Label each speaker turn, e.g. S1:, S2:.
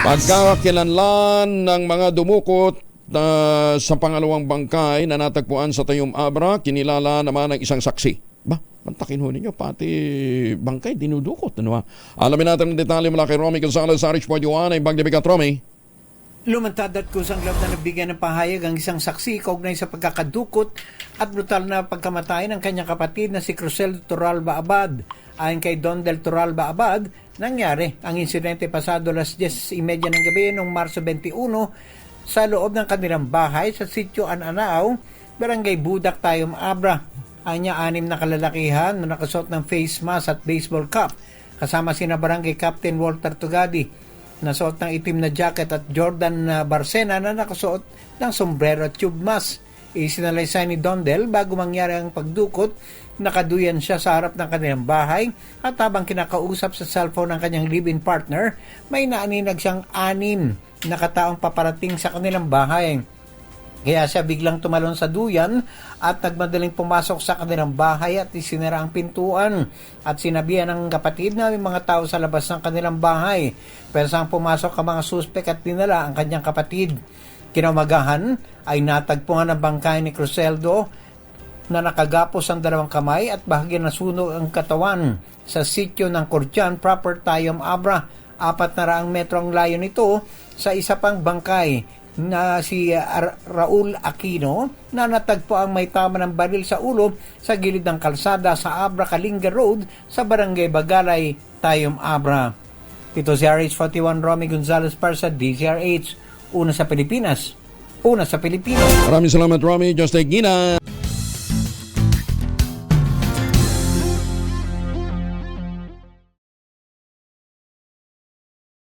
S1: Pagkakakilanlan ng mga dumukot na sa pangalawang bangkay na natagpuan sa Tayum Abra, kinilala naman ng isang saksi. Ba, pantakin ho ninyo, pati bangkay dinudukot. Ano ba? Alamin natin ang detalye mula kay Romy Gonzalez sa RH41 ay Bagdebigat Romy.
S2: Lumantad at kusang loob na nagbigyan ng pahayag ang isang saksi kaugnay sa pagkakadukot at brutal na pagkamatay ng kanyang kapatid na si Cruzel Toralba Abad. Ayon kay Don Del Toralba Abad, nangyari ang insidente pasado las 10.30 ng gabi noong Marso 21 sa loob ng kanilang bahay sa sitio Ananao, Barangay Budak Tayom Abra. Anya anim na kalalakihan na nakasuot ng face mask at baseball cap kasama sina Barangay Captain Walter Tugadi nasuot ng itim na jacket at Jordan na Barcena na nakasuot ng sombrero tube mask. Isinalaysay ni Dondel bago mangyari ang pagdukot, nakaduyan siya sa harap ng kanilang bahay at habang kinakausap sa cellphone ng kanyang live-in partner, may naaninag siyang anim na kataong paparating sa kanilang bahay. Kaya siya biglang tumalon sa duyan at nagmadaling pumasok sa kanilang bahay at isinara ang pintuan at sinabihan ng kapatid na may mga tao sa labas ng kanilang bahay. Pero saan pumasok ang mga suspek at dinala ang kanyang kapatid. Kinamagahan ay natagpuan ang bangkay ni Cruzeldo na nakagapos ang dalawang kamay at bahagi nasunog ang katawan sa sityo ng Kurjan proper Tayom Abra. Apat na raang metro ang layo nito sa isa pang bangkay na si Raul Aquino na natagpo ang may tama ng baril sa ulo sa gilid ng kalsada sa Abra Kalinga Road sa Barangay Bagalay, Tayom Abra. Ito si RH41 Romy Gonzalez para sa DZRH. Una sa Pilipinas. Una sa Pilipinas.
S1: Maraming salamat Romy. Just like Gina.